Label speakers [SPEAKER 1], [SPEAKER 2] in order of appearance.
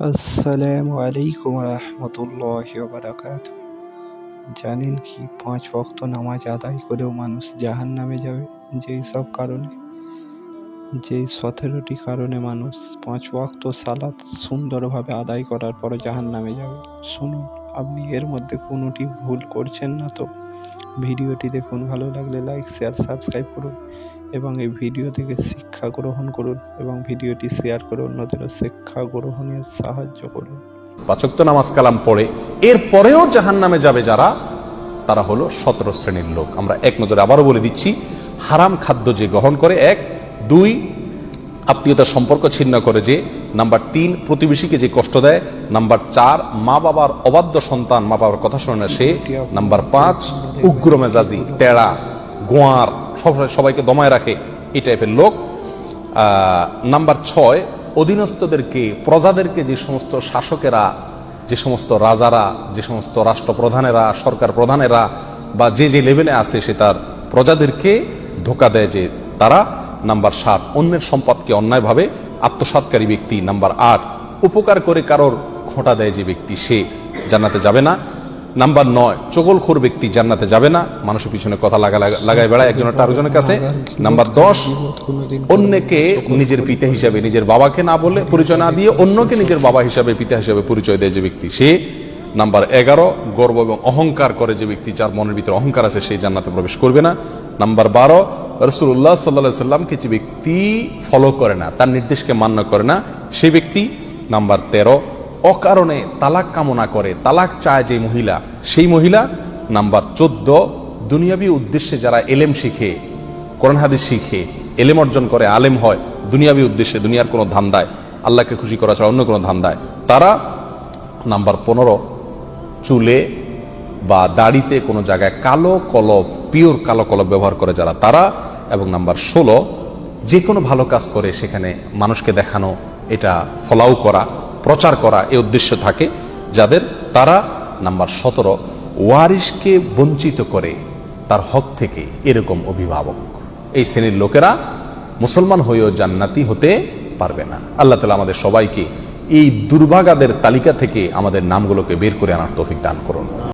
[SPEAKER 1] আসসালামু আলাইকুম রহমতুল্লাহ বারাকাত জানেন কি, পাঁচ ভক্ত নামাজ আদায় করেও মানুষ জাহান নামে যাবে, যেই সব কারণে। যেই সতেরোটি কারণে মানুষ পাঁচ ওয়াক্ত সালাদ সুন্দরভাবে আদায় করার পর জাহান নামে যাবে। শুনুন। আপনি এর মধ্যে কোনোটি ভুল করছেন না তো ভিডিওটি দেখুন ভালো লাগলে লাইক শেয়ার সাবস্ক্রাইব করুন এবং এই ভিডিও থেকে শিক্ষা গ্রহণ করুন এবং ভিডিওটি শেয়ার করে অন্যদেরও শিক্ষা গ্রহণে সাহায্য করুন।
[SPEAKER 2] পাচক্ত নামাজ কালাম পড়ে এর পরেও জাহান নামে যাবে যারা, তারা হলো সতেরো শ্রেণির লোক। আমরা এক নজরে আবারও বলে দিচ্ছি, হারাম খাদ্য যে গ্রহণ করে, এক, দুই আত্মীয়তার সম্পর্ক ছিন্ন করে যে, নাম্বার তিন, প্রতিবেশীকে যে কষ্ট দেয়। নাম্বার চার, মা বাবার অবাধ্য সন্তান, মা বাবার কথা শোনে না সে। নাম্বার পাঁচ, উগ্র মেজাজি টেড়া গোয়ার, সব সবাইকে দমায় রাখে এই টাইপের লোক। নাম্বার ছয়, অধীনস্থদেরকে, প্রজাদেরকে যে সমস্ত শাসকেরা, যে সমস্ত রাজারা, যে সমস্ত রাষ্ট্রপ্রধানেরা, সরকার প্রধানেরা বা যে যে লেভেলে আছে সে তার প্রজাদেরকে ধোকা দেয় যে তারা নাম্বার সাত, অন্যের সম্পদকে অন্যায়ভাবে আত্মসাৎকারী ব্যক্তি নাম্বার আট, উপকার করে কারোর খোঁটা দেয় যে ব্যক্তি সে, জান্নাতে যাবে না। নাম্বার নয়, চগলখোর ব্যক্তি জান্নাতে যাবে না। মানুষের পিছনে কথা লাগা লাগা- লাগায় বেড়ায় একজনের আরেকজনের কাছে। নাম্বার দশ, অন্যকে নিজের পিতা হিসাবে নিজের বাবাকে না বলে পরিচয় না দিয়ে অন্যকে নিজের বাবা হিসাবে, পিতা হিসাবে পরিচয় দেয় যে ব্যক্তি সে। নাম্বার এগারো, গর্ব এবং অহংকার করে যে ব্যক্তি যার মনের ভিতরে অহংকার আছে সেই জান্নাতে প্রবেশ করবে না। নাম্বার বারো রসুল্লাহ সাল্লা সাল্লামকে যে ব্যক্তি ফলো করে না, তার নির্দেশকে মান্য করে না, সেই ব্যক্তি। নাম্বার তেরো, অকারণে তালাক কামনা করে, তালাক চায় যে মহিলা, সেই মহিলা। নাম্বার চোদ্দ, দুনিয়াবি উদ্দেশ্যে যারা এলেম শিখে, কোরআন হাদিস শিখে, এলেম অর্জন করে, আলেম হয়, দুনিয়াবি উদ্দেশ্যে, দুনিয়ার কোনো ধান্দায়, আল্লাহকে খুশি করা ছাড়া অন্য কোনো ধান্দায়, তারা। নাম্বার পনেরো চুলে বা দাড়িতে কোনো জায়গায় কালো কলব, পিওর কালো কলব ব্যবহার করে যারা তারা, এবং নাম্বার ষোলো, যে কোনো ভালো কাজ করে সেখানে মানুষকে দেখানো, এটা ফলাও করা, প্রচার করা এ উদ্দেশ্য থাকে, যাদের তারা, নাম্বার সতেরো, ওয়ারিশকে বঞ্চিত করে তার হক থেকে এরকম অভিভাবক। এই শ্রেণির লোকেরা মুসলমান হয়েও জান্নাতি হতে পারবে না। আল্লাহ তালা আমাদের সবাইকে এই দুর্ভাগাদের তালিকা থেকে আমাদের নামগুলোকে বের করে আনার তৌফিক দান করুন।